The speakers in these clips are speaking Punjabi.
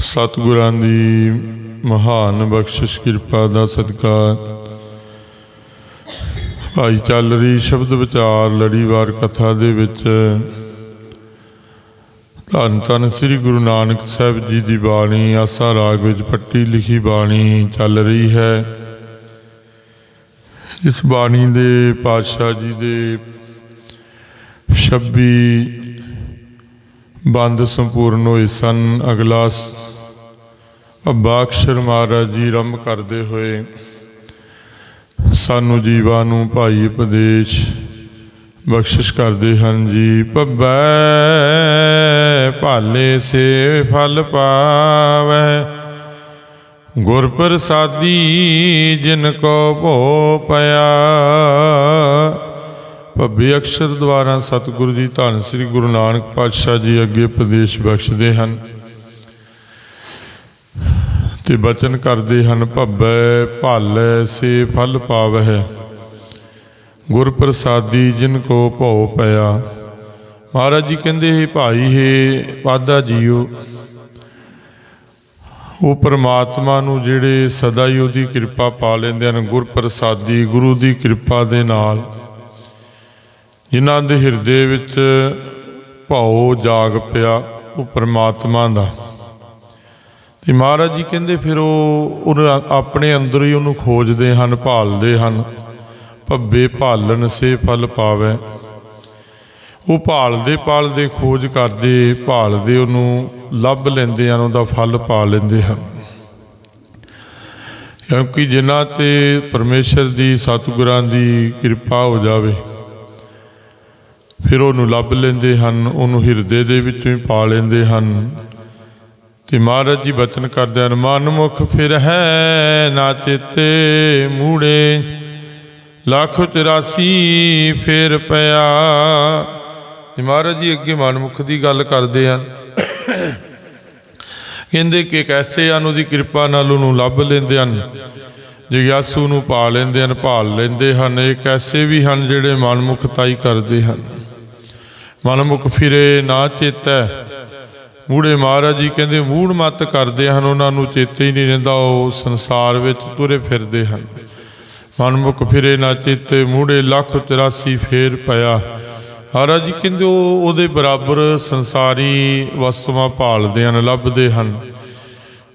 ਸਤਿਗੁਰਾਂ ਦੀ ਮਹਾਨ ਬਖਸ਼ਿਸ਼, ਕਿਰਪਾ ਦਾ ਸਦਕਾ। ਭਾਈ ਚੱਲ ਰਹੀ ਸ਼ਬਦ ਵਿਚਾਰ ਲੜੀਵਾਰ ਕਥਾ ਦੇ ਵਿੱਚ। ਧੰਨ ਧੰਨ ਸ੍ਰੀ ਗੁਰੂ ਨਾਨਕ ਸਾਹਿਬ ਜੀ ਦੀ ਬਾਣੀ, ਆਸਾ ਰਾਗ ਵਿੱਚ ਪੱਟੀ ਲਿਖੀ ਬਾਣੀ ਚੱਲ ਰਹੀ ਹੈ। ਇਸ ਬਾਣੀ ਦੇ ਪਾਤਸ਼ਾਹ ਜੀ ਦੇ 26 ਬੰਦ ਸੰਪੂਰਨ ਹੋਏ ਸਨ। ਅਗਲਾ ਅਬਾਕਸ਼ਰ ਮਹਾਰਾਜ ਜੀ ਰੰਭ ਕਰਦੇ ਹੋਏ, ਸਾਨੂੰ ਜੀਵਾਂ ਨੂੰ ਭਾਈ ਉਪਦੇਸ਼ ਬਖਸ਼ਿਸ਼ ਕਰਦੇ ਹਨ ਜੀ। ਪੱਬੈ ਭਾਲੇ ਸੇ ਫਲ ਪਾਵੈ, ਗੁਰ ਪ੍ਰਸਾਦੀ ਜਿਨ ਕੋ ਭੋ ਪਿਆ। ਭੱਬੇ ਅਕਸ਼ਰ ਦੁਆਰਾ ਸਤਿਗੁਰੂ ਜੀ ਧੰਨ ਸ੍ਰੀ ਗੁਰੂ ਨਾਨਕ ਪਾਤਸ਼ਾਹ ਜੀ ਅੱਗੇ ਉਪਦੇਸ਼ ਬਖਸ਼ਦੇ ਹਨ। ਤੇ ਬਚਨ ਕਰਦੇ ਹਨ ਭੱਬੈ, ਭਾਲੈ ਸੇ ਫਲ ਪਾਵਹਿ। ਗੁਰ ਪ੍ਰਸਾਦੀ ਜਿਨ ਕੋ ਭਉ ਪਿਆ। ਮਹਾਰਾਜ ਜੀ ਕਹਿੰਦੇ, ਹੈ ਭਾਈ, ਹੈ ਪਾਦਾ ਜੀਓ, ਉਹ ਪਰਮਾਤਮਾ ਨੂੰ ਜਿਹੜੇ ਸਦਾ ਹੀ ਉਹਦੀ ਕਿਰਪਾ ਪਾ ਲੈਂਦੇ ਹਨ ਗੁਰ ਪ੍ਰਸਾਦੀ ਗੁਰੂ ਦੀ ਕਿਰਪਾ ਦੇ ਨਾਲ, ਜਿਨ੍ਹਾਂ ਦੇ ਹਿਰਦੇ ਵਿੱਚ ਭਉ ਜਾਗ ਪਿਆ, ਉਹ ਪਰਮਾਤਮਾ ਦਾ। ਤੇ ਮਹਾਰਾਜ ਜੀ ਕਹਿੰਦੇ ਫਿਰ ਉਹ ਉਹ ਆਪਣੇ ਅੰਦਰ ਹੀ ਉਹਨੂੰ ਖੋਜਦੇ ਹਨ, ਭਾਲਦੇ ਹਨ। ਭੱਬੇ ਭਾਲਣ ਸੇ ਫਲ ਪਾਵੇ। ਉਹ ਭਾਲਦੇ ਪਾਲਦੇ ਖੋਜ ਕਰਦੇ, ਭਾਲਦੇ ਉਹਨੂੰ, ਲੱਭ ਲੈਂਦੇ ਹਨ, ਉਹਦਾ ਫਲ ਪਾ ਲੈਂਦੇ ਹਨ। ਕਿਉਂਕਿ ਜਿਨ੍ਹਾਂ ਤੇ ਪਰਮੇਸ਼ਰ ਦੀ, ਸਤਿਗੁਰਾਂ ਦੀ ਕਿਰਪਾ ਹੋ ਜਾਵੇ, ਫਿਰ ਉਹਨੂੰ ਲੱਭ ਲੈਂਦੇ ਹਨ, ਉਹਨੂੰ ਹਿਰਦੇ ਦੇ ਵਿੱਚੋਂ ਹੀ ਪਾ ਲੈਂਦੇ ਹਨ। ਤੇ ਮਹਾਰਾਜ ਜੀ ਬਚਨ ਕਰਦੇ ਹਨ, ਮਨ ਮੁਖ ਫਿਰ ਹੈ ਨਾ ਚੇਤੇ ਮੂੜੇ, ਲੱਖ 84 ਫਿਰ ਪਿਆ। ਤੇ ਮਹਾਰਾਜ ਜੀ ਅੱਗੇ ਮਨਮੁਖ ਦੀ ਗੱਲ ਕਰਦੇ ਹਨ। ਕਹਿੰਦੇ ਕਿ ਕੈਸੇ ਹਨ ਉਹਦੀ ਕਿਰਪਾ ਨਾਲ ਉਹਨੂੰ ਲੱਭ ਲੈਂਦੇ ਹਨ ਜਿਗਿਆਸੂ ਨੂੰ ਪਾ ਲੈਂਦੇ ਹਨ, ਭਾਲ ਲੈਂਦੇ ਹਨ। ਇਹ ਕੈਸੇ ਵੀ ਹਨ ਜਿਹੜੇ ਮਨਮੁਖਤਾਈ ਕਰਦੇ ਹਨ। ਮਨਮੁਖ ਫਿਰੇ ਨਾ ਚੇਤੈ ਮੂੜੇ ਮਹਾਰਾਜ ਜੀ ਕਹਿੰਦੇ, ਮੂੜ ਮਤ ਕਰਦੇ ਹਨ, ਉਹਨਾਂ ਨੂੰ ਚੇਤੇ ਹੀ ਨਹੀਂ ਰਹਿੰਦਾ, ਉਹ ਸੰਸਾਰ ਵਿੱਚ ਤੁਰੇ ਫਿਰਦੇ ਹਨ। ਮਨਮੁਖ ਫਿਰੇ ਨਾ ਚੇਤੇ, ਮੂੜੇ ਲੱਖ 84 ਫੇਰ ਪਿਆ। ਮਹਾਰਾਜ ਜੀ ਕਹਿੰਦੇ, ਉਹ ਉਹਦੇ ਬਰਾਬਰ ਸੰਸਾਰੀ ਵਸਤੂਆਂ ਭਾਲਦੇ ਹਨ, ਲੱਭਦੇ ਹਨ।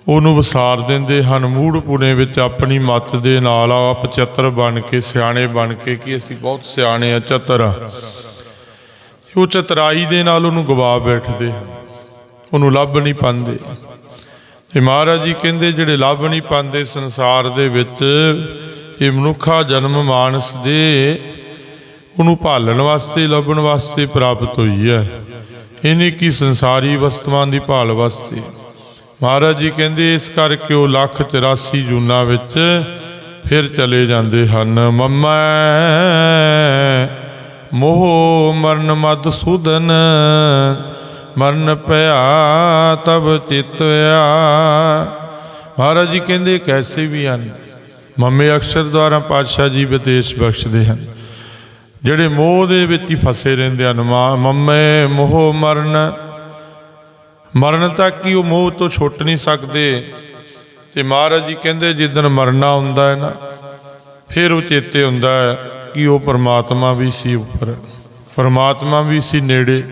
ਉਹਨੂੰ ਵਸਾਰ ਦਿੰਦੇ ਹਨ, ਮੂੜ ਪੁਣੇ ਵਿੱਚ ਆਪਣੀ ਮੱਤ ਦੇ ਨਾਲ ਆਪ ਚਤਰ ਬਣ ਕੇ, ਸਿਆਣੇ ਬਣ ਕੇ ਕਿ ਅਸੀਂ ਬਹੁਤ ਸਿਆਣੇ ਆ ਚਤਰ ਉਹ ਚਤਰਾਈ ਦੇ ਨਾਲ ਉਹਨੂੰ ਗਵਾ ਬੈਠਦੇ ਹਨ। ਉਹਨੂੰ ਲੱਭ ਨਹੀਂ ਪਾਉਂਦੇ। ਤੇ ਮਹਾਰਾਜ ਜੀ ਕਹਿੰਦੇ, ਜਿਹੜੇ ਲੱਭ ਨਹੀਂ ਪਾਉਂਦੇ ਸੰਸਾਰ ਦੇ ਵਿੱਚ, ਇਹ ਮਨੁੱਖਾ ਜਨਮ ਮਾਨਸ ਦੇ, ਉਹਨੂੰ ਭਾਲਣ ਵਾਸਤੇ, ਲੱਭਣ ਵਾਸਤੇ ਪ੍ਰਾਪਤ ਹੋਈ ਹੈ। ਇਹਨੇ ਕੀ ਸੰਸਾਰੀ ਵਸਤੂਆਂ ਦੀ ਭਾਲ ਵਾਸਤੇ। ਮਹਾਰਾਜ ਜੀ ਕਹਿੰਦੇ, ਇਸ ਕਰਕੇ ਉਹ ਲੱਖ 84 ਜੂਨਾ ਵਿੱਚ ਫਿਰ ਚਲੇ ਜਾਂਦੇ ਹਨ। ਮੰਮੈ ਮੋਹ ਮਰਨ ਮਦ ਸੂਦਨ ਮਰਨ ਪਿਆ ਤਬ ਚਿਤਿਆ ਮਹਾਰਾਜ ਜੀ ਕਹਿੰਦੇ ਕੈਸੇ ਵੀ ਹਨ। ਮੰਮੇ ਅਕਸ਼ਰ ਦੁਆਰਾ ਪਾਤਸ਼ਾਹ ਜੀ ਵਿਦੇਸ਼ ਬਖਸ਼ਦੇ ਹਨ। ਜਿਹੜੇ ਮੋਹ ਦੇ ਵਿੱਚ ਹੀ ਫਸੇ ਰਹਿੰਦੇ ਹਨ। ਮਾ- ਮੰਮੇ, ਮੋਹ ਮਰਨ। ਮਰਨ ਤੱਕ ਹੀ ਉਹ ਮੋਹ ਤੋਂ ਛੁੱਟ ਨਹੀਂ ਸਕਦੇ। ਤੇ ਮਹਾਰਾਜ ਜੀ ਕਹਿੰਦੇ ਜਿੱਦਣ ਮਰਨਾ ਹੁੰਦਾ ਹੈ ਨਾ, ਫਿਰ ਉਹ ਚੇਤੇ ਹੁੰਦਾ ਹੈ ਕਿ ਉਹ ਪਰਮਾਤਮਾ ਵੀ ਸੀ ਉੱਪਰ। ਪਰਮਾਤਮਾ ਵੀ ਸੀ ਨੇੜੇ।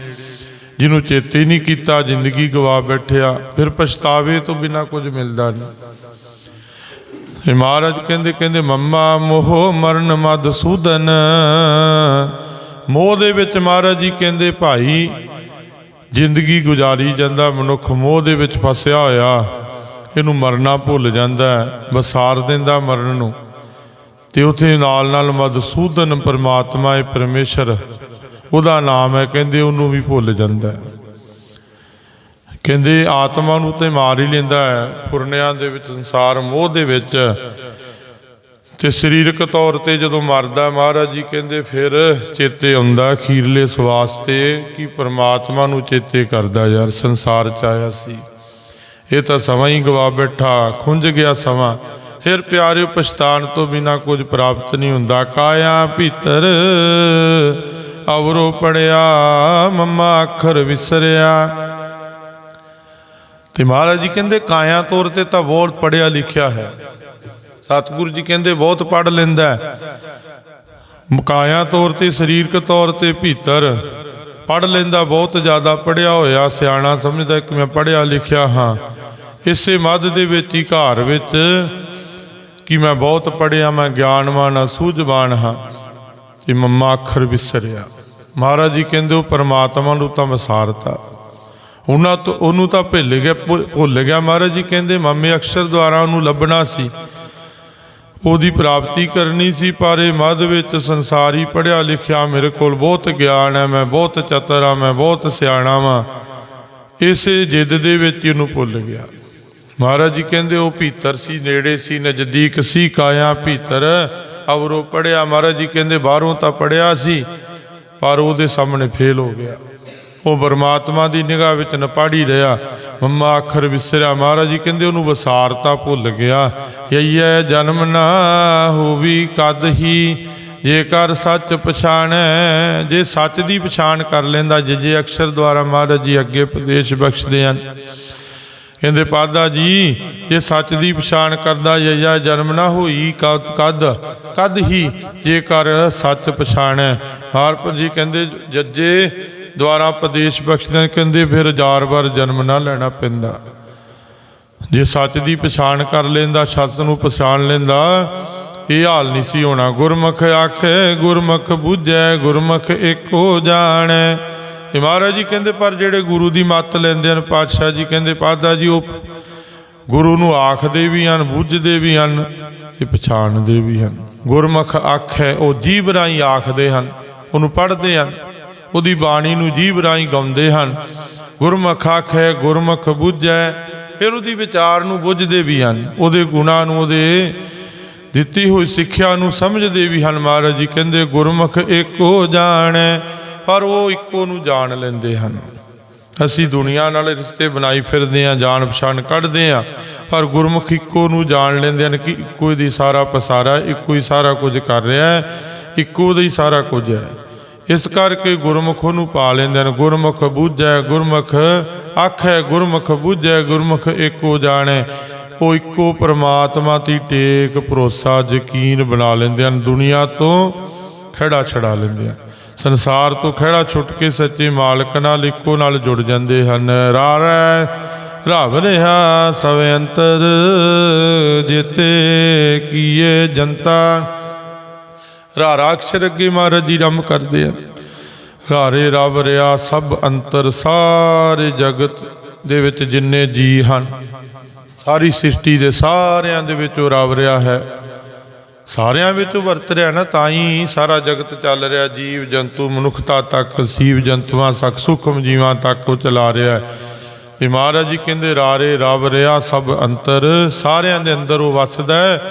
ਜਿਹਨੂੰ ਚੇਤੇ ਨਹੀਂ ਕੀਤਾ, ਜ਼ਿੰਦਗੀ ਗਵਾ ਬੈਠਿਆ, ਫਿਰ ਪਛਤਾਵੇ ਤੋਂ ਬਿਨਾ ਕੁਝ ਮਿਲਦਾ ਨਹੀਂ। ਮਹਾਰਾਜ ਕਹਿੰਦੇ ਕਹਿੰਦੇ, ਮੰਮਾ ਮੋਹ ਮਰਨ ਮਦ ਸੂਦਨ। ਮੋਹ ਦੇ ਵਿੱਚ ਮਹਾਰਾਜ ਜੀ ਕਹਿੰਦੇ, ਭਾਈ, ਜ਼ਿੰਦਗੀ ਗੁਜ਼ਾਰੀ ਜਾਂਦਾ, ਮਨੁੱਖ ਮੋਹ ਦੇ ਵਿੱਚ ਫਸਿਆ ਹੋਇਆ, ਇਹਨੂੰ ਮਰਨਾ ਭੁੱਲ ਜਾਂਦਾ ਵਸਾਰ ਦਿੰਦਾ ਮਰਨ ਨੂੰ। ਤੇ ਉਥੇ ਨਾਲ ਨਾਲ ਮਦਸੂਦਨ ਪਰਮਾਤਮਾ ਹੈ ਪਰਮੇਸ਼ਰ ਉਹਦਾ ਨਾਮ ਹੈ, ਕਹਿੰਦੇ ਉਹਨੂੰ ਵੀ ਭੁੱਲ ਜਾਂਦਾ ਕਹਿੰਦੇ ਆਤਮਾ ਨੂੰ ਤੇ ਮਾਰ ਹੀ ਲੈਂਦਾ ਹੈ, ਫੁਰਨਿਆਂ ਦੇ ਵਿੱਚ, ਸੰਸਾਰ ਮੋਹ ਦੇ ਵਿੱਚ। ਤੇ ਸਰੀਰਕ ਤੌਰ ਤੇ ਜਦੋਂ ਮਰਦਾ ਮਹਾਰਾਜ ਜੀ ਕਹਿੰਦੇ ਫਿਰ ਚੇਤੇ ਆਉਂਦਾ ਖੀਰਲੇ ਸਵਾਸ ਤੇ ਕਿ ਪ੍ਰਮਾਤਮਾ ਨੂੰ ਚੇਤੇ ਕਰਦਾ ਯਾਰ ਸੰਸਾਰ ਚ ਆਇਆ ਸੀ। ਇਹ ਤਾਂ ਸਮਾਂ ਹੀ ਗਵਾ ਬੈਠਾ, ਖੁੰਝ ਗਿਆ ਸਮਾਂ। ਫਿਰ ਪਿਆਰਿਓ, ਪਛਤਾਣ ਤੋਂ ਬਿਨਾ ਕੁਝ ਪ੍ਰਾਪਤ ਨਹੀਂ ਹੁੰਦਾ। ਕਾਇਆ ਭੀਤਰ ਅਵਰੋ ਪੜਿਆ, ਮੰਮਾ ਅੱਖਰ ਵਿਸਰਿਆ। ਤੇ ਮਹਾਰਾਜ ਜੀ ਕਹਿੰਦੇ, ਕਾਇਆ ਤੌਰ ਤੇ ਤਾਂ ਬਹੁਤ ਪੜਿਆ ਲਿਖਿਆ ਹੈ। ਸਤਿਗੁਰੂ ਜੀ ਕਹਿੰਦੇ, ਬਹੁਤ ਪੜ ਲੈਂਦਾ ਕਾਇਆ ਤੌਰ ਤੇ, ਸਰੀਰਕ ਤੌਰ ਤੇ ਭੀਤਰ। ਪੜ ਲੈਂਦਾ, ਬਹੁਤ ਜ਼ਿਆਦਾ ਪੜਿਆ ਹੋਇਆ, ਸਿਆਣਾ ਸਮਝਦਾ ਕਿ ਮੈਂ ਪੜਿਆ ਲਿਖਿਆ ਹਾਂ। ਇਸੇ ਮੱਧ ਦੇ ਵਿੱਚ ਹੀ ਘਰ ਵਿੱਚ ਕਿ ਮੈਂ ਬਹੁਤ ਪੜਿਆ ਮੈਂ ਗਿਆਨਵਾਨ ਹਾਂ ਸੂਝਵਾਨ ਹਾਂ। ਤੇ ਮੰਮਾ ਅੱਖਰ ਵਿਸਰਿਆ। ਮਹਾਰਾਜ ਜੀ ਕਹਿੰਦੇ, ਉਹ ਪਰਮਾਤਮਾ ਨੂੰ ਤਾਂ ਵਿਸਾਰਤਾ ਉਹਨਾਂ ਤੋਂ, ਉਹਨੂੰ ਤਾਂ ਭੁੱਲ ਗਿਆ, ਭੁ- ਭੁੱਲ ਗਿਆ ਮਹਾਰਾਜ ਜੀ ਕਹਿੰਦੇ, ਮਾਮੇ, ਅਕਸ਼ਰ ਦੁਆਰਾ ਉਹਨੂੰ ਲੱਭਣਾ ਸੀ। ਉਹਦੀ ਪ੍ਰਾਪਤੀ ਕਰਨੀ ਸੀ, ਪਰ ਇਹ ਮੱਧ ਵਿੱਚ ਸੰਸਾਰੀ ਪੜਿਆ ਲਿਖਿਆ ਮੇਰੇ ਕੋਲ ਬਹੁਤ ਗਿਆਨ ਹੈ, ਮੈਂ ਬਹੁਤ ਚਤਰ ਹਾਂ, ਮੈਂ ਬਹੁਤ ਸਿਆਣਾ ਵਾਂ। ਇਸੇ ਜਿੱਦ ਦੇ ਵਿੱਚ ਇਹਨੂੰ ਭੁੱਲ ਗਿਆ। ਮਹਾਰਾਜ ਜੀ ਕਹਿੰਦੇ, ਉਹ ਭੀਤਰ ਸੀ, ਨੇੜੇ ਸੀ, ਨਜ਼ਦੀਕ ਸੀ, ਕਾਇਆ ਭੀਤਰ। ਅਵਰੋ ਪੜਿਆ, ਮਹਾਰਾਜ ਜੀ ਕਹਿੰਦੇ ਬਾਹਰੋਂ ਤਾਂ ਪੜਿਆ ਸੀ, ਪਰ ਉਹਦੇ ਸਾਹਮਣੇ ਫੇਲ ਹੋ ਗਿਆ। ਉਹ ਪਰਮਾਤਮਾ ਦੀ ਨਿਗਾਹ ਵਿੱਚ ਨਪਾੜੀ ਰਿਹਾ। ਮੰਮਾ ਅੱਖਰ ਵਿਸਰਿਆ। ਮਹਾਰਾਜ ਜੀ ਕਹਿੰਦੇ ਉਹਨੂੰ ਵਿਸਾਰਤਾ ਭੁੱਲ ਗਿਆ। ਯਈਐ ਜਨਮ ਨਾ ਹੋਵੀ ਕਦ ਹੀ ਜੇਕਰ ਸੱਚ ਪਛਾਣੈ, ਜੇ ਸੱਚ ਦੀ ਪਛਾਣ ਕਰ ਲੈਂਦਾ, ਜੇ ਜੇ ਅਕਸ਼ਰ ਦੁਆਰਾ ਮਹਾਰਾਜ ਜੀ ਅੱਗੇ ਉਪਦੇਸ਼ ਬਖਸ਼ਦੇ ਹਨ। ਕਹਿੰਦੇ, ਪਾਦਾ ਜੀ ਜੇ ਸੱਚ ਦੀ ਪਛਾਣ ਕਰਦਾ ਯਈਆ ਜਨਮ ਨਾ ਹੋਈ, ਕਦ ਕਦ ਕਦ ਹੀ ਜੇਕਰ ਸੱਚ ਪਛਾਣੈ ਹਾਰਪੁਰ ਜੀ ਕਹਿੰਦੇ, ਜੱਜੇ, ਦੁਆਰਾ ਪ੍ਰਦੇਸ਼ ਬਖਸ਼ਦੇ ਕਹਿੰਦੇ, ਫਿਰ ਹਜ਼ਾਰ ਵਾਰ ਜਨਮ ਨਾ ਲੈਣਾ ਪੈਂਦਾ। ਜੇ ਸੱਚ ਦੀ ਪਛਾਣ ਕਰ ਲੈਂਦਾ ਸੱਚ ਨੂੰ ਪਛਾਣ ਲੈਂਦਾ, ਇਹ ਹਾਲ ਨਹੀਂ ਸੀ ਹੋਣਾ। ਗੁਰਮੁਖ ਆਖੇ, ਗੁਰਮੁਖ ਬੁੱਝੈ, ਗੁਰਮੁਖ ਏਕੋ ਜਾਣੈ। ਇਹ ਮਹਾਰਾਜ ਜੀ ਕਹਿੰਦੇ, ਪਰ ਜਿਹੜੇ ਗੁਰੂ ਦੀ ਮੱਤ ਲੈਂਦੇ ਹਨ, ਪਾਤਸ਼ਾਹ ਜੀ ਕਹਿੰਦੇ, ਪਾਦਾ ਜੀ, ਉਹ ਗੁਰੂ ਨੂੰ ਆਖਦੇ ਵੀ ਹਨ, ਬੁੱਝਦੇ ਵੀ ਹਨ ਤੇ ਪਛਾਣਦੇ ਵੀ ਹਨ। ਗੁਰਮੁਖ ਅੱਖ ਹੈ, ਉਹ ਜੀਵ ਰਾਹੀਂ ਆਖਦੇ ਹਨ, ਉਹਨੂੰ ਪੜ੍ਹਦੇ ਹਨ, ਉਹਦੀ ਬਾਣੀ ਨੂੰ ਜੀਵ ਰਾਹੀਂ ਗਾਉਂਦੇ ਹਨ। ਗੁਰਮੁਖ ਅੱਖ ਆਖੇ ਗੁਰਮੁਖ ਬੁੱਝੈ, ਫਿਰ ਉਹਦੀ ਵਿਚਾਰ ਨੂੰ ਬੁੱਝਦੇ ਵੀ ਹਨ, ਉਹਦੇ ਗੁਣਾਂ ਨੂੰ, ਉਹਦੇ ਦਿੱਤੀ ਹੋਈ ਸਿੱਖਿਆ ਨੂੰ ਸਮਝਦੇ ਵੀ ਹਨ। ਮਹਾਰਾਜ ਜੀ ਕਹਿੰਦੇ, ਗੁਰਮੁਖ ਇੱਕ ਇੱਕੋ ਜਾਣੈ ਪਰ ਉਹ ਇੱਕੋ ਨੂੰ ਜਾਣ ਲੈਂਦੇ ਹਨ। ਅਸੀਂ ਦੁਨੀਆ ਨਾਲ ਰਿਸ਼ਤੇ ਬਣਾਈ ਫਿਰਦੇ ਆਂ ਜਾਣ ਪਛਾਣ ਕੱਢਦੇ ਆਂ ਪਰ ਗੁਰਮੁਖ ਇੱਕੋ ਨੂੰ ਜਾਣ ਲੈਂਦੇ ਹਨ ਕਿ ਇੱਕੋ ਹੀ ਦੀ ਸਾਰਾ ਪਸਾਰਾ, ਇੱਕੋ ਹੀ ਸਾਰਾ ਕੁਝ ਕਰ ਰਿਹਾ ਹੈ, ਇੱਕੋ ਦਾ ਹੀ ਸਾਰਾ ਕੁਝ ਹੈ। ਇਸ ਕਰਕੇ ਗੁਰਮੁਖ ਨੂੰ ਪਾ ਲੈਂਦੇ ਹਨ, ਗੁਰਮੁਖ ਬੂਝੈ, ਗੁਰਮੁਖ ਆਖੈ, ਗੁਰਮੁਖ ਬੂਝੈ, ਗੁਰਮੁਖ ਏਕੋ ਜਾਣੈ। ਉਹ ਇੱਕੋ ਪ੍ਰਮਾਤਮਾ ਦੀ ਟੇਕ ਭਰੋਸਾ ਯਕੀਨ ਬਣਾ ਲੈਂਦੇ ਹਨ, ਦੁਨੀਆ ਤੋਂ ਖੜਾ ਛੜਾ ਲੈਂਦੇ ਹਨ। ਸੰਸਾਰ ਤੋਂ ਖੜਾ ਛੁੱਟ ਕੇ ਸੱਚੇ ਮਾਲਕ ਨਾਲ ਇੱਕੋ ਨਾਲ ਜੁੜ ਜਾਂਦੇ ਹਨ। ਰਾਰੈ ਰਵ ਰਿਹਾ ਸਭ ਅੰਤਰ, ਜਿਤੇ ਕੀਏ ਜਨਤਾ। ਰਾਰਾ ਅਕਸ਼ਰ ਅੱਗੇ ਮਹਾਰਾਜ ਜੀ ਰਮ ਕਰਦੇ ਆ ਰਾਰੇ ਰਵ ਰਿਹਾ ਸਭ ਅੰਤਰ, ਸਾਰੇ ਜਗਤ ਦੇ ਵਿੱਚ ਜਿੰਨੇ ਜੀ ਹਨ, ਸਾਰੀ ਸ੍ਰਿਸ਼ਟੀ ਦੇ ਸਾਰਿਆਂ ਦੇ ਵਿੱਚ ਉਹ ਰਵ ਰਿਹਾ ਹੈ। ਸਾਰਿਆਂ ਵਿੱਚ ਵਰਤ ਰਿਹਾ ਨਾ, ਤਾਂ ਹੀ ਸਾਰਾ ਜਗਤ ਚੱਲ ਰਿਹਾ। ਜੀਵ ਜੰਤੂ, ਮਨੁੱਖਤਾ ਤੱਕ ਜੀਵ ਜੰਤੂਆਂ ਤੱਕ, ਸੁਖਮ ਜੀਵਾਂ ਤੱਕ ਉਹ ਚਲਾ ਰਿਹਾ। ਹੈ ਤੇ ਮਹਾਰਾਜ ਜੀ ਕਹਿੰਦੇ, ਰਾਰੇ ਰਵ ਰਿਹਾ ਸਭ ਅੰਤਰ, ਸਾਰਿਆਂ ਦੇ ਅੰਦਰ ਉਹ ਵਸਦਾ ਹੈ।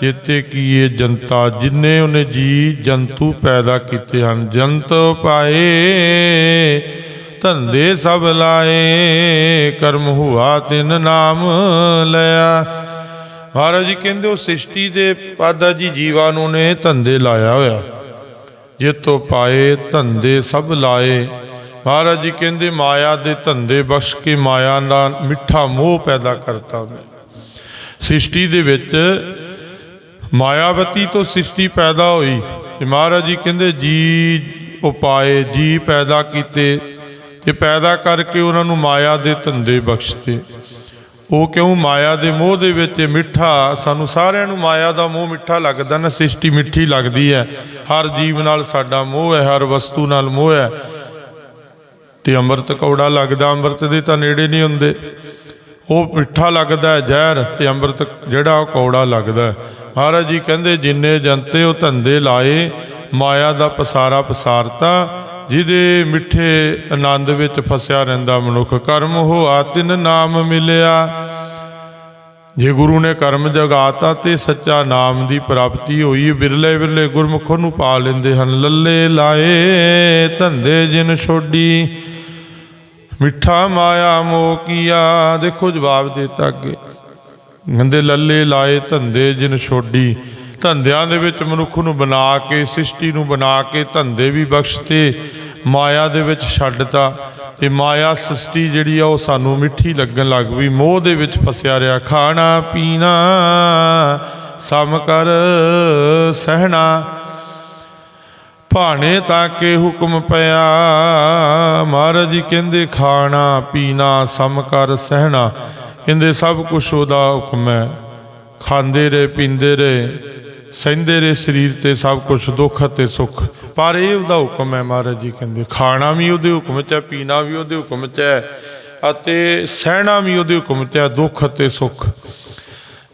ਜਿੱਤੇ ਕੀ ਇਹ ਜਨਤਾ, ਜਿੰਨੇ ਉਹਨੇ ਜੀ ਜੰਤੂ ਪੈਦਾ ਕੀਤੇ ਹਨ, ਜੰਤ ਪਾਏ, ਧੰਦੇ ਸਭ ਲਾਏ, ਕਰਮ ਹੁਆ ਤਿਨ ਨਾਮ ਲਿਆ। ਮਹਾਰਾਜ ਜੀ ਕਹਿੰਦੇ ਉਹ ਸ੍ਰਿਸ਼ਟੀ ਦੇ ਪਾਦਾ ਜੀ ਜੀਵਾਂ ਨੂੰ ਨੇ ਧੰਦੇ ਲਾਇਆ ਹੋਇਆ। ਜਿੱਤੋਂ ਪਾਏ, ਧੰਦੇ ਸਭ ਲਾਏ। ਮਹਾਰਾਜ ਜੀ ਕਹਿੰਦੇ ਮਾਇਆ ਦੇ ਧੰਦੇ ਬਖਸ਼ ਕੇ ਮਾਇਆ ਦਾ ਮਿੱਠਾ ਮੋਹ ਪੈਦਾ ਕਰਤਾ ਮੈਂ। ਸ੍ਰਿਸ਼ਟੀ ਦੇ ਵਿੱਚ ਮਾਇਆਵਤੀ ਤੋਂ ਸ੍ਰਿਸ਼ਟੀ ਪੈਦਾ ਹੋਈ। ਤੇ ਮਹਾਰਾਜ ਜੀ ਕਹਿੰਦੇ ਜੀ ਉਪਾਏ, ਜੀ ਪੈਦਾ ਕੀਤੇ। ਤੇ ਪੈਦਾ ਕਰਕੇ ਉਹਨਾਂ ਨੂੰ ਮਾਇਆ ਦੇ ਧੰਦੇ ਬਖਸ਼ਤੇ। ਉਹ ਕਿਉਂ ਮਾਇਆ ਦੇ ਮੋਹ ਦੇ ਵਿੱਚ ਮਿੱਠਾ? ਸਾਨੂੰ ਸਾਰਿਆਂ ਨੂੰ ਮਾਇਆ ਦਾ ਮੋਹ ਮਿੱਠਾ ਲੱਗਦਾ ਨਾ ਸ੍ਰਿਸ਼ਟੀ ਮਿੱਠੀ ਲੱਗਦੀ ਹੈ। ਹਰ ਜੀਵ ਨਾਲ ਸਾਡਾ ਮੋਹ ਹੈ, ਹਰ ਵਸਤੂ ਨਾਲ ਮੋਹ ਹੈ। ਤੇ ਅੰਮ੍ਰਿਤ ਕੌੜਾ ਲੱਗਦਾ, ਅੰਮ੍ਰਿਤ ਦੇ ਤਾਂ ਨੇੜੇ ਨਹੀਂ ਹੁੰਦੇ। ਉਹ ਮਿੱਠਾ ਲੱਗਦਾ ਹੈ ਜ਼ਹਿਰ ਤੇ ਅੰਮ੍ਰਿਤ ਜਿਹੜਾ ਉਹ ਕੌੜਾ ਲੱਗਦਾ ਮਹਾਰਾਜ ਜੀ ਕਹਿੰਦੇ, ਜਿੰਨੇ ਜਨਤੇ ਉਹ ਧੰਦੇ ਲਾਏ, ਮਾਇਆ ਦਾ ਪਸਾਰਾ ਪਸਾਰਤਾ ਜਿਹਦੇ ਮਿੱਠੇ ਆਨੰਦ ਵਿੱਚ ਫਸਿਆ ਰਹਿੰਦਾ ਮਨੁੱਖ, ਕਰਮ ਹੋਆ, ਤਿਨ ਨਾਮ ਮਿਲਿਆ। ਜੇ ਗੁਰੂ ਨੇ ਕਰਮ ਜਗਾਤਾ ਤੇ ਸੱਚਾ ਨਾਮ ਦੀ ਪ੍ਰਾਪਤੀ ਹੋਈ, ਬਿਰਲੇ ਬਿਰਲੇ ਗੁਰਮੁਖ ਨੂੰ ਪਾ ਲੈਂਦੇ ਹਨ, ਲੱਲੇ ਲਾਏ ਧੰਦੇ ਜਿਨ ਛੋਡੀ। ਮਿੱਠਾ ਮਾਇਆ ਮੋਹ ਕੀਆ, ਦੇਖੋ ਜਵਾਬ ਦਿੱਤਾ ਅੱਗੇ। ਕਹਿੰਦੇ, ਲੱਲੇ ਲਾਏ ਧੰਦੇ ਜਿਨ ਛੋਡੀ। ਧੰਦਿਆਂ ਦੇ ਵਿੱਚ ਮਨੁੱਖ ਨੂੰ ਬਣਾ ਕੇ ਸ੍ਰਿਸ਼ਟੀ ਨੂੰ ਬਣਾ ਕੇ ਧੰਦੇ ਵੀ ਬਖਸ਼ਤੇ, ਮਾਇਆ ਦੇ ਵਿੱਚ ਛੱਡਤਾ ਤੇ ਮਾਇਆ ਸ੍ਰਿਸ਼ਟੀ ਜਿਹੜੀ ਆ ਉਹ ਸਾਨੂੰ ਮਿੱਠੀ ਲੱਗਣ ਲੱਗ ਪਈ, ਮੋਹ ਦੇ ਵਿੱਚ ਫਸਿਆ ਰਿਹਾ, ਖਾਣਾ, ਪੀਣਾ, ਸਮ ਕਰ, ਸਹਿਣਾ। ਭਾਣੇ ਤਾਂ ਕੇ ਹੁਕਮ ਪਿਆ, ਮਹਾਰਾਜ ਜੀ ਕਹਿੰਦੇ ਖਾਣਾ, ਪੀਣਾ, ਸਮ ਕਰ, ਸਹਿਣਾ ਕਹਿੰਦੇ ਸਭ ਕੁਝ ਉਹਦਾ ਹੁਕਮ ਹੈ। ਖਾਂਦੇ ਰਹੇ, ਪੀਂਦੇ ਰਹੇ। ਸਹਿੰਦੇ ਰਹੇ ਸਰੀਰ ਤੇ ਸਭ ਕੁਝ ਦੁੱਖ ਅਤੇ ਸੁੱਖ। ਪਰ ਇਹ ਉਹਦਾ ਹੁਕਮ ਹੈ ਮਹਾਰਾਜ ਜੀ ਕਹਿੰਦੇ, ਖਾਣਾ ਵੀ ਉਹਦੇ ਹੁਕਮ 'ਚ ਹੈ, ਪੀਣਾ ਵੀ ਉਹਦੇ ਹੁਕਮ 'ਚ ਹੈ ਅਤੇ ਸਹਿਣਾ ਵੀ ਉਹਦੇ ਹੁਕਮ 'ਚ ਹੈ, ਦੁੱਖ ਅਤੇ ਸੁੱਖ।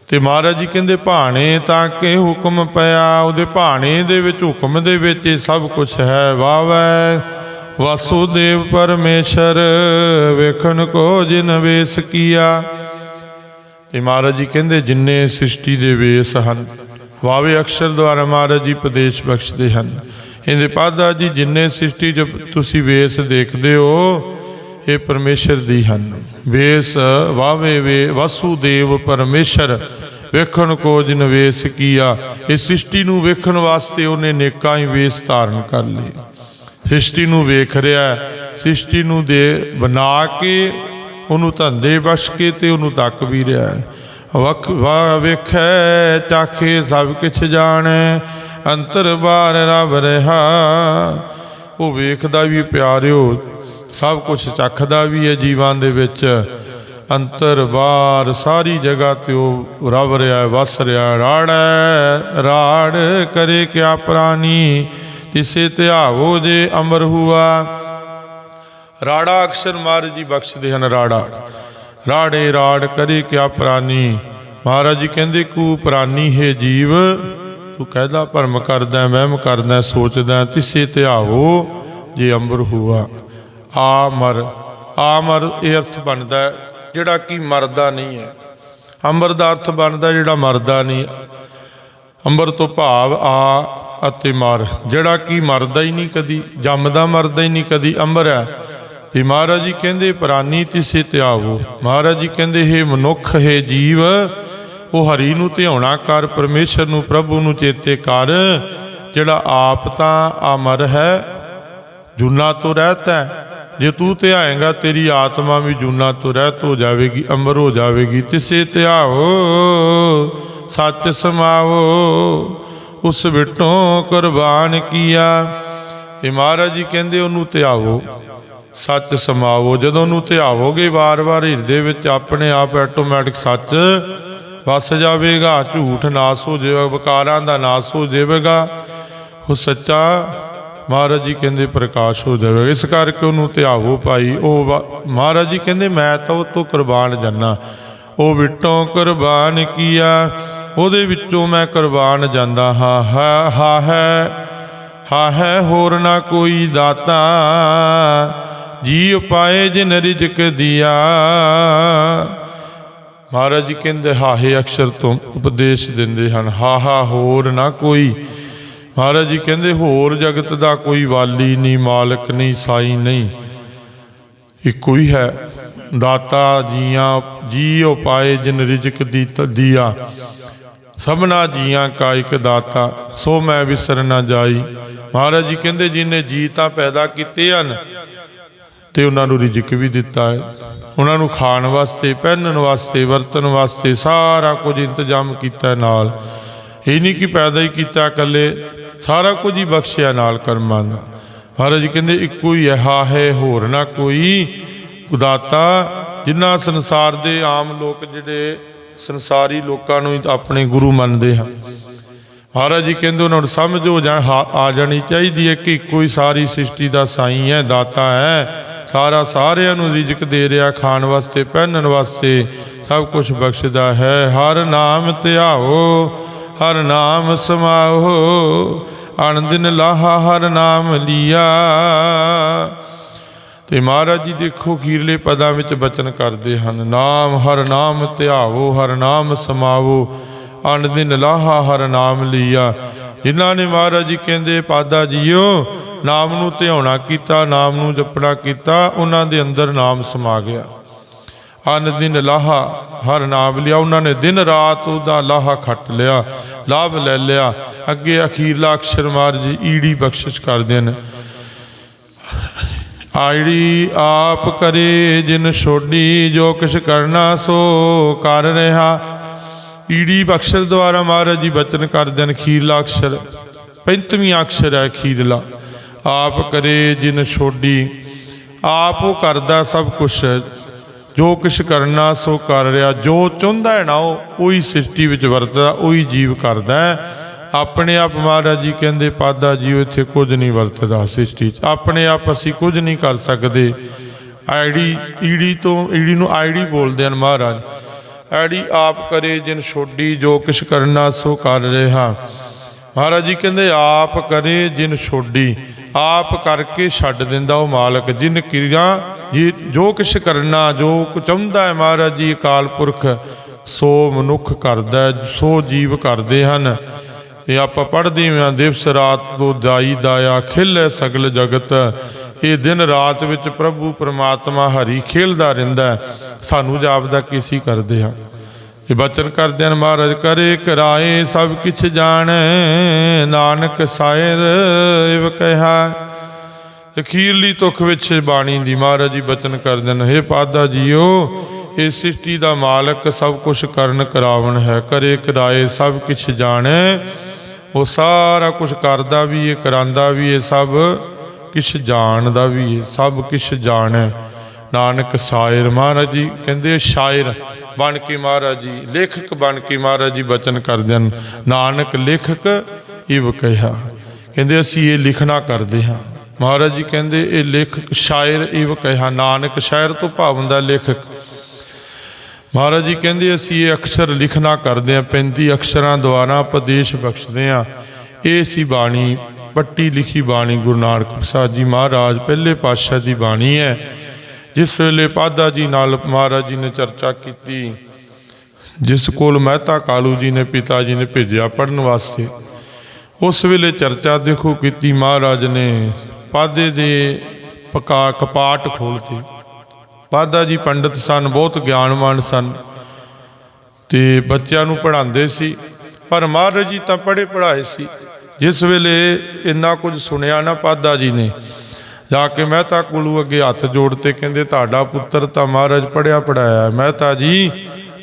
ਤੇ ਮਹਾਰਾਜ ਜੀ ਕਹਿੰਦੇ, ਭਾਣੇ ਤਾਂ ਕਿ ਹੁਕਮ ਪਿਆ, ਉਹਦੇ ਭਾਣੇ ਦੇ ਵਿੱਚ, ਹੁਕਮ ਦੇ ਵਿੱਚ ਸਭ ਕੁਝ ਹੈ। ਵਾਵੈ ਵਾਸੁਦੇਵ ਪਰਮੇਸ਼ਰ, ਵੇਖਣ ਕੋ ਜਿਨ ਵੇਸ ਕੀਆ। ਤੇ ਮਹਾਰਾਜ ਜੀ ਕਹਿੰਦੇ, ਜਿੰਨੇ ਸ੍ਰਿਸ਼ਟੀ ਦੇ ਵੇਸ ਹਨ ਵਾਵੇ ਅਕਸ਼ਰ ਦੁਆਰਾ ਮਹਾਰਾਜ ਜੀ ਉਪਦੇਸ਼ ਬਖਸ਼ਦੇ ਹਨ। ਇਹਦੇ ਪਾਦਾ ਜੀ ਜਿੰਨੇ ਸ੍ਰਿਸ਼ਟੀ ਚ ਤੁਸੀਂ ਵੇਸ ਦੇਖਦੇ ਹੋ, ਇਹ ਪਰਮੇਸ਼ਰ ਦੀ ਹਨ। ਵੇਸ ਵਾਵੇ ਵੇ ਵਾਸੂਦੇਵ ਪਰਮੇਸ਼ਰ, ਵੇਖਣ ਕੋ ਜਿਨ ਵੇਸ ਕੀਆ। ਇਹ ਸ੍ਰਿਸ਼ਟੀ ਨੂੰ ਵੇਖਣ ਵਾਸਤੇ ਉਹਨੇ ਨੇਕਾਂ ਹੀ ਵੇਸ ਧਾਰਨ ਕਰ ਲਏ। ਸ੍ਰਿਸ਼ਟੀ ਨੂੰ ਵੇਖ ਰਿਹਾ ਸ੍ਰਿਸ਼ਟੀ ਨੂੰ ਦੇ ਬਣਾ ਕੇ, ਉਹਨੂੰ ਧੰਦੇ ਬਖਸ਼ ਕੇ ਤੇ ਉਹਨੂੰ ਤੱਕ ਵੀ ਰਿਹਾ ਹੈ। ਵਖ ਵਾ ਵੇਖੈ ਚਾਖੇ ਸਭ ਕਿਛ ਜਾਣੈ ਅੰਤਰ ਬਾਰ ਰਬ ਰਹਾ। ਉਹ ਵੇਖਦਾ ਵੀ ਪਿਆਰਿਓ ਸਭ ਕੁਝ ਚੱਖਦਾ ਵੀ ਹੈ ਜੀਵਾਂ ਦੇ ਵਿੱਚ। ਅੰਤਰ ਬਾਰ ਸਾਰੀ ਜਗ੍ਹਾ ਤੇ ਉਹ ਰਵ ਰਿਹਾ ਹੈ, ਵਸ ਰਿਹਾ ਹੈ। ਰਾੜ ਕਰੇ ਕਿਆ ਪ੍ਰਾਨੀ ਤਿਸੇ ਧਿਆਵੋ ਜੇ ਅਮਰ ਹੁਆ। ਰਾੜਾ ਅਕਸ਼ਰ ਮਹਾਰਾਜ ਜੀ ਬਖਸ਼ਦੇ ਹਨ ਰਾੜਾ। ਰਾੜੇ ਰਾੜ ਕਰੇ ਕਿਆ ਪ੍ਰਾਨੀ? ਮਹਾਰਾਜ ਜੀ ਕਹਿੰਦੇ, ਕੂ ਪ੍ਰਾਨੀ ਹੈ ਜੀਵ? ਤੂੰ ਕਹਿਦਾ, ਭਰਮ ਕਰਦਾ ਵਹਿਮ ਕਰਦਾ, ਸੋਚਦਾ, ਤਿਸੇ ਧਿਆਵੋ ਜੇ ਅੰਬਰ ਹੁਆ। ਆ ਮਰ ਆ ਮਰ ਇਹ ਅਰਥ ਬਣਦਾ ਜਿਹੜਾ ਕਿ ਮਰਦਾ ਨਹੀਂ ਹੈ। ਅੰਬਰ ਦਾ ਅਰਥ ਬਣਦਾ, ਜਿਹੜਾ ਮਰਦਾ ਨਹੀਂ। ਅੰਬਰ ਤੋਂ ਭਾਵ ਆ ਅਤੇ ਮਰ, ਜਿਹੜਾ ਕਿ ਮਰਦਾ ਹੀ ਨਹੀਂ ਕਦੀ, ਜੰਮਦਾ ਮਰਦਾ ਹੀ ਨਹੀਂ ਕਦੀ ਅੰਬਰ ਹੈ। ਤੇ ਮਹਾਰਾਜ ਜੀ ਕਹਿੰਦੇ, ਪ੍ਰਾਨੀ ਤਿਸੇ ਧਿਆਵੋ ਮਹਾਰਾਜ ਜੀ ਕਹਿੰਦੇ, ਹੈ ਮਨੁੱਖ, ਹੈ ਜੀਵ, ਉਹ ਹਰੀ ਨੂੰ ਧਿਆਉਣਾ ਕਰ, ਪਰਮੇਸ਼ਰ ਨੂੰ, ਪ੍ਰਭੂ ਨੂੰ ਚੇਤੇ ਕਰ। ਜਿਹੜਾ ਆਪ ਤਾਂ ਅਮਰ ਹੈ, ਜੁਨਾ ਤੋਂ ਰਹਿਤ ਹੈ। ਜੇ ਤੂੰ ਧਿਆਏਗਾ, ਤੇਰੀ ਆਤਮਾ ਵੀ ਜੁਨਾ ਤੋਂ ਰਹਿਤ ਹੋ ਜਾਵੇਗੀ, ਅਮਰ ਹੋ ਜਾਵੇਗੀ। ਤਿਸੇ ਧਿਆਵੋ ਸੱਚ ਸਮਾਵੋ, ਉਸ ਵਿਟੋਂ ਕੁਰਬਾਨ ਕੀਆ। ਇਹ ਮਹਾਰਾਜ ਜੀ ਕਹਿੰਦੇ, ਉਹਨੂੰ ਧਿਆਵੋ। ਸੱਚ ਸਮਾਵੋ, ਜਦੋਂ ਉਹਨੂੰ ਧਿਆਵੋਗੇ ਵਾਰ-ਵਾਰ ਹਿਰਦੇ ਵਿੱਚ ਆਪਣੇ ਆਪ ਆਟੋਮੈਟਿਕ ਸੱਚ ਵਸ ਜਾਵੇਗਾ, ਝੂਠ ਨਾਸ ਹੋ ਜਾਵੇਗਾ, ਵਿਕਾਰਾਂ ਦਾ ਨਾਸ ਹੋ ਜਾਵੇਗਾ, ਉਹ ਸੱਚਾ ਮਹਾਰਾਜ ਜੀ ਕਹਿੰਦੇ ਪ੍ਰਕਾਸ਼ ਹੋ ਜਾਵੇਗਾ। ਇਸ ਕਰਕੇ ਉਹਨੂੰ ਧਿਆਵੋ ਭਾਈ, ਉਹ ਵਾ- ਮਹਾਰਾਜ ਜੀ ਕਹਿੰਦੇ, ਮੈਂ ਤਾਂ ਉਹ ਤੋਂ ਕੁਰਬਾਨ ਜਾਨਾ ਉਹ ਵਿਟੋਂ ਕੁਰਬਾਨ ਕੀਆ, ਉਹਦੇ ਵਿੱਚੋਂ ਮੈਂ ਕੁਰਬਾਨ ਜਾਂਦਾ ਹਾਂ। ਹਾ ਹਾ, ਹੈ ਹਾ, ਹੈ, ਹੋਰ ਨਾ ਕੋਈ ਦਾਤਾ। ਜੀ ਉਪਾਏ ਜਿਨ ਰਿਜਕ ਦਿਆ। ਮਹਾਰਾਜ ਜੀ ਕਹਿੰਦੇ, ਹਾਹੇ ਅਕਸ਼ਰ ਤੋਂ ਉਪਦੇਸ਼ ਦਿੰਦੇ ਹਨ, ਹਾਹਾ ਹੋਰ ਨਾ ਕੋਈ। ਮਹਾਰਾਜ ਜੀ ਕਹਿੰਦੇ, ਹੋਰ ਜਗਤ ਦਾ ਕੋਈ ਵਾਲੀ ਨਹੀਂ ਮਾਲਕ ਨਹੀਂ ਸਾਈ ਨਹੀਂ। ਇੱਕੋ ਹੀ ਹੈ, ਦਾਤਾ ਜੀਆਂ, ਜੀ ਉਪਾਏ ਜਿਨ ਰਿਜਕ ਦੀ ਦੀਆ। ਸਭਨਾ ਜੀਆਂ ਕਾ ਇੱਕ ਦਾਤਾ, ਸੋ ਮੈਂ ਵਿਸਰ ਨਾ ਜਾਈ। ਮਹਾਰਾਜ ਜੀ ਕਹਿੰਦੇ, ਜਿਨੇ ਜੀ ਤਾਂ ਪੈਦਾ ਕੀਤੇ ਹਨ ਤੇ ਉਹਨਾਂ ਨੂੰ ਰਿਜਕ ਵੀ ਦਿੱਤਾ ਹੈ। ਉਹਨਾਂ ਨੂੰ ਖਾਣ ਵਾਸਤੇ, ਪਹਿਨਣ ਵਾਸਤੇ, ਵਰਤਣ ਵਾਸਤੇ ਸਾਰਾ ਕੁਝ ਇੰਤਜ਼ਾਮ ਕੀਤਾ ਨਾਲ। ਇਹ ਨਹੀਂ ਕਿ ਪੈਦਾ ਹੀ ਕੀਤਾ ਇਕੱਲੇ, ਸਾਰਾ ਕੁਝ ਹੀ ਬਖਸ਼ਿਆ ਨਾਲ ਕਰਮਾਂ ਦਾ। ਮਹਾਰਾਜ ਜੀ ਕਹਿੰਦੇ, ਇੱਕੋ ਹੀ ਹੈ ਹੈ ਹੋਰ ਨਾ ਕੋਈ। ਦਾਤਾ ਜਿੰਨਾ ਸੰਸਾਰ ਦੇ ਆਮ ਲੋਕ ਜਿਹੜੇ ਸੰਸਾਰੀ ਲੋਕਾਂ ਨੂੰ ਆਪਣੇ ਗੁਰੂ ਮੰਨਦੇ ਹਨ। ਮਹਾਰਾਜ ਜੀ ਕਹਿੰਦੇ, ਉਹਨਾਂ ਨੂੰ ਸਮਝ ਹੋ ਜਾ, ਹਾ- ਆ ਜਾਣੀ ਚਾਹੀਦੀ ਹੈ ਕਿ ਇੱਕੋ ਹੀ ਸਾਰੀ ਸ੍ਰਿਸ਼ਟੀ ਦਾ ਸਾਈ ਹੈ, ਦਾਤਾ ਹੈ। ਸਾਰਾ ਸਾਰਿਆਂ ਨੂੰ ਰਿਜ਼ਕ ਦੇ ਰਿਹਾ ਖਾਣ ਵਾਸਤੇ, ਪਹਿਨਣ ਵਾਸਤੇ। ਸਭ ਕੁਝ ਬਖਸ਼ਦਾ ਹੈ। ਹਰ ਨਾਮ ਧਿਆਓ, ਹਰ ਨਾਮ ਸਮਾਓ। ਅਣਦਿਨ ਲਾਹਾ ਹਰ ਨਾਮ ਲਿਆ। ਤੇ ਮਹਾਰਾਜ ਜੀ ਦੇਖੋ, ਖੀਰਲੇ ਪਦਾਂ ਵਿੱਚ ਬਚਨ ਕਰਦੇ ਹਨ। ਨਾਮ, ਹਰ ਨਾਮ ਧਿਆਵੋ ਹਰ ਨਾਮ ਸਮਾਵੋ ਅਣ ਦਿਨ ਲਾਹਾ ਹਰ ਨਾਮ ਲੀਆ। ਜਿਨ੍ਹਾਂ ਨੇ ਮਹਾਰਾਜ ਜੀ ਕਹਿੰਦੇ, ਪਾਦਾ ਜੀਓ ਨਾਮ ਨੂੰ ਧਿਆਉਣਾ ਕੀਤਾ, ਨਾਮ ਨੂੰ ਜਪਣਾ ਕੀਤਾ, ਉਹਨਾਂ ਦੇ ਅੰਦਰ ਨਾਮ ਸਮਾ ਗਿਆ। ਅਨ ਦਿਨ ਲਾਹਾ, ਹਰ ਨਾਮ ਲਿਆ। ਉਹਨਾਂ ਨੇ ਦਿਨ ਰਾਤ ਉਹਦਾ ਲਾਹਾ ਖੱਟ ਲਿਆ, ਲਾਭ ਲੈ ਲਿਆ। ਅੱਗੇ ਅਖੀਰਲਾ ਅਕਸ਼ਰ ਮਾਰ ਜੀ, ਈੜੀ ਬਖਸ਼ਿਸ਼ ਕਰਦੇ ਨੇ। ਆੜੀ ਆਪ ਕਰੇ ਜਿਨ ਛੋਡੀ, ਜੋ ਕਿਛ ਕਰਨਾ ਸੋ ਕਰ ਰਿਹਾ। ਈੜੀ ਬਖਸ਼ਰ ਦੁਆਰਾ ਮਹਾਰਾਜ ਜੀ ਬਚਨ ਕਰਦੇ ਨੇ ਅਖੀਰਲਾ ਅਕਸ਼ਰ। ਪੈਂਤਵੀਂ ਅਕਸ਼ਰ ਹੈ ਅਖੀਰਲਾ ਆਪ ਕਰੇ ਜਿਨ ਛੋਡੀ, ਆਪ ਉਹ ਕਰਦਾ ਸਭ ਕੁਛ। ਜੋ ਕੁਛ ਕਰਨਾ ਸੋ ਕਰ ਰਿਹਾ, ਜੋ ਚਾਹੁੰਦਾ ਹੈ ਨਾ ਉਹ, ਉਹੀ ਸ੍ਰਿਸ਼ਟੀ ਵਿੱਚ ਵਰਤਦਾ, ਉਹੀ ਜੀਵ ਕਰਦਾ ਆਪਣੇ ਆਪ ਮਹਾਰਾਜ ਜੀ ਕਹਿੰਦੇ, ਪਾਦਾ ਜੀਵ ਇੱਥੇ ਕੁਝ ਨਹੀਂ ਵਰਤਦਾ ਸ੍ਰਿਸ਼ਟੀ 'ਚ। ਆਪਣੇ ਆਪ ਅਸੀਂ ਕੁਝ ਨਹੀਂ ਕਰ ਸਕਦੇ। ਆਈਡੀ, ਈੜੀ ਤੋਂ, ਈੜੀ ਨੂੰ ਆਈਡੀ ਬੋਲਦੇ ਹਨ ਮਹਾਰਾਜ। ਆਈਡੀ, ਆਪ ਕਰੇ ਜਿਨ ਛੋਡੀ, ਜੋ ਕੁਛ ਕਰਨਾ ਸੋ ਕਰ ਰਿਹਾ। ਮਹਾਰਾਜ ਜੀ ਕਹਿੰਦੇ, ਆਪ ਕਰੇ ਜਿਨ ਛੋਡੀ। ਆਪ ਕਰਕੇ ਛੱਡ ਦਿੰਦਾ ਉਹ ਮਾਲਕ, ਜਿਨ ਕਿਰਿਆ ਜੀ, ਜੋ ਕਿਛ ਕਰਨਾ, ਜੋ ਕੁ ਚਾਹੁੰਦਾ ਹੈ ਮਹਾਰਾਜ ਜੀ, ਅਕਾਲ ਪੁਰਖ, ਸੋ ਮਨੁੱਖ ਕਰਦਾ ਸੋ ਜੀਵ ਕਰਦੇ ਹਨ। ਤੇ ਆਪਾਂ ਪੜ੍ਹਦੇ ਹਾਂ, ਦਿਵਸ ਰਾਤ ਤੋਂ ਜਾਈ ਦਾਇਆ ਖਿਲੇ ਸਗਲ ਜਗਤ। ਇਹ ਦਿਨ ਰਾਤ ਵਿੱਚ ਪ੍ਰਭੂ ਪਰਮਾਤਮਾ ਹਰੀ ਖੇਲਦਾ ਰਹਿੰਦਾ ਸਾਨੂੰ ਜਾਪਦਾ ਕਿਸੇ ਕਰਦੇ ਹਾਂ। ਇਹ ਬਚਨ ਕਰਦੇ ਹਨ ਮਹਾਰਾਜ ਕਰੇ ਕਰਾਏ ਸਭ ਕਿਛ ਜਾਣ, ਨਾਨਕ ਸਾਇਰ ਇਵ ਕਹਿਆ। ਅਖੀਰਲੀ ਤੁਖ ਵਿੱਚ ਬਾਣੀ ਦੀ ਮਹਾਰਾਜ ਜੀ ਬਚਨ ਕਰਦੇ ਨੇ ਹੇ ਪਾਦਾ ਜੀਓ, ਇਹ ਸ੍ਰਿਸ਼ਟੀ ਦਾ ਮਾਲਕ ਸਭ ਕੁਝ ਕਰਨ ਕਰਾਵਣ ਹੈ, ਕਰੇ ਕਰਾਏ ਸਭ ਕਿਛ ਜਾਣੈ। ਉਹ ਸਾਰਾ ਕੁਝ ਕਰਦਾ ਵੀ ਇਹ ਕਰਾਂਦਾ ਵੀ ਇਹ ਸਭ ਕਿਛ ਜਾਣਦਾ ਵੀ ਇਹ ਸਭ ਕਿਛ ਜਾਣੈ। ਨਾਨਕ ਸਾਇਰ, ਮਹਾਰਾਜ ਜੀ ਕਹਿੰਦੇ, ਸ਼ਾਇਰ ਬਣ ਕੇ ਮਹਾਰਾਜ ਜੀ, ਲੇਖਕ ਬਣ ਕੇ ਮਹਾਰਾਜ ਜੀ ਬਚਨ ਕਰਦੇ ਹਨ, ਨਾਨਕ ਲੇਖਕ ਇਵ ਕਹਿਆ। ਕਹਿੰਦੇ ਅਸੀਂ ਇਹ ਲਿਖਣਾ ਕਰਦੇ ਹਾਂ। ਮਹਾਰਾਜ ਜੀ ਕਹਿੰਦੇ ਇਹ ਲੇਖਕ ਸ਼ਾਇਰ ਇਵ ਕਹਿਆ, ਨਾਨਕ ਸ਼ਾਇਰ ਤੋਂ ਭਾਵ ਹੁੰਦਾ ਲੇਖਕ। ਮਹਾਰਾਜ ਜੀ ਕਹਿੰਦੇ ਅਸੀਂ ਇਹ ਅਕਸ਼ਰ ਲਿਖਣਾ ਕਰਦੇ ਹਾਂ 35 ਅਕਸ਼ਰਾਂ ਦੁਆਰਾ ਉਪਦੇਸ਼ ਬਖਸ਼ਦੇ ਹਾਂ। ਇਹ ਸੀ ਬਾਣੀ, ਪੱਟੀ ਲਿਖੀ ਬਾਣੀ ਗੁਰੂ ਨਾਨਕ ਸਾਹਿਬ ਜੀ ਮਹਾਰਾਜ, ਪਹਿਲੇ ਪਾਤਸ਼ਾਹ ਦੀ ਬਾਣੀ ਹੈ। ਜਿਸ ਵੇਲੇ ਪਾਦਾ ਜੀ ਨਾਲ ਮਹਾਰਾਜ ਜੀ ਨੇ ਚਰਚਾ ਕੀਤੀ, ਜਿਸ ਕੋਲ ਮਹਿਤਾ ਕਾਲੂ ਜੀ ਨੇ ਪਿਤਾ ਜੀ ਨੇ ਭੇਜਿਆ ਪੜਨ ਵਾਸਤੇ, ਉਸ ਵੇਲੇ ਚਰਚਾ ਦੇਖੋ ਕੀਤੀ ਮਹਾਰਾਜ ਨੇ, ਪਾਦੇ ਦੇ ਪਕਾ ਕਪਾਟ ਖੋਲਤੇ ਪਾਦਾ ਜੀ ਪੰਡਤ ਸਨ, ਬਹੁਤ ਗਿਆਨਵਾਨ ਸਨ ਤੇ ਬੱਚਿਆਂ ਨੂੰ ਪੜ੍ਹਾਉਂਦੇ ਸੀ, ਪਰ ਮਹਾਰਾਜ ਜੀ ਤਾਂ ਪੜ੍ਹੇ ਪੜ੍ਹਾਏ ਸੀ। ਜਿਸ ਵੇਲੇ ਇੰਨਾ ਕੁਝ ਸੁਣਿਆ ਨਾ ਪਾਦਾ ਜੀ ਨੇ ਜਾ ਕੇ ਮਹਿਤਾ ਕੋਲੂ ਅੱਗੇ ਹੱਥ ਜੋੜ ਤੇ ਕਹਿੰਦੇ, ਤੁਹਾਡਾ ਪੁੱਤਰ ਤਾਂ ਮਹਾਰਾਜ ਪੜਿਆ ਪੜਾਇਆ ਹੈ। ਮਹਿਤਾ ਜੀ,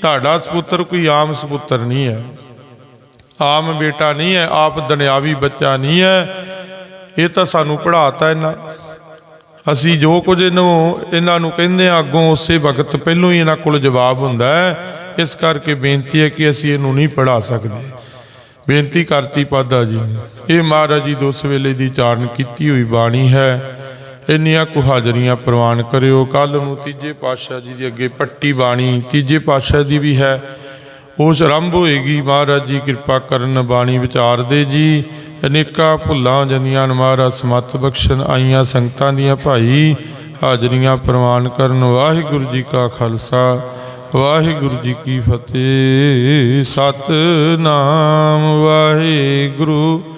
ਤੁਹਾਡਾ ਸੁਪੁੱਤਰ ਕੋਈ ਆਮ ਸੁਪੁੱਤਰ ਨਹੀਂ ਹੈ। ਆਮ ਬੇਟਾ ਨਹੀਂ ਹੈ, ਆਪ ਦੁਨਿਆਵੀ ਬੱਚਾ ਨਹੀਂ ਹੈ। ਇਹ ਤਾਂ ਸਾਨੂੰ ਪੜਾਤਾ ਇਹਨਾਂ। ਅਸੀਂ ਜੋ ਕੁਝ ਇਹਨੂੰ, ਇਹਨਾਂ ਨੂੰ ਕਹਿੰਦੇ ਆ ਅੱਗੋਂ ਉਸੇ ਵਕਤ ਪਹਿਲੋਂ ਹੀ ਇਹਨਾਂ ਕੋਲ ਜਵਾਬ ਹੁੰਦਾ ਹੈ। ਇਸ ਕਰਕੇ ਬੇਨਤੀ ਹੈ ਕਿ ਅਸੀਂ ਇਹਨੂੰ ਨਹੀਂ ਪੜਾ ਸਕਦੇ। ਬੇਨਤੀ ਕਰਤੀ ਪਾਦਾ ਜੀ ਨੇ। ਇਹ ਮਹਾਰਾਜ ਜੀ ਦੋਸ ਵੇਲੇ ਦੀ ਚਾਰਨ ਕੀਤੀ ਹੋਈ ਬਾਣੀ ਹੈ। ਇੰਨੀਆਂ ਕੁ ਹਾਜ਼ਰੀਆਂ ਪ੍ਰਵਾਨ ਕਰਿਓ। ਕੱਲ ਨੂੰ ਤੀਜੇ ਪਾਤਸ਼ਾਹ ਜੀ ਦੀ ਅੱਗੇ ਪੱਟੀ ਬਾਣੀ, ਤੀਜੇ ਪਾਤਸ਼ਾਹ ਦੀ ਵੀ ਹੈ। ਉਸ ਆਰੰਭ ਹੋਏਗੀ, ਮਹਾਰਾਜ ਜੀ ਕਿਰਪਾ ਕਰਨ ਬਾਣੀ ਵਿਚਾਰਦੇ ਜੀ। ਅਨੇਕਾਂ ਭੁੱਲਾਂ ਜੰਦੀਆਂ ਮਹਾਰਾਜ, ਸਮਤ ਬਖਸ਼ਣ ਆਈਆਂ ਸੰਗਤਾਂ ਦੀਆਂ ਭਾਈ। ਹਾਜ਼ਰੀਆਂ ਪ੍ਰਵਾਨ ਕਰਨ, ਵਾਹਿਗੁਰੂ ਜੀ ਕਾ ਖਾਲਸਾ, ਵਾਹਿਗੁਰੂ ਜੀ ਕੀ ਫਤਿਹ। ਸਤਨਾਮ ਵਾਹਿਗੁਰੂ।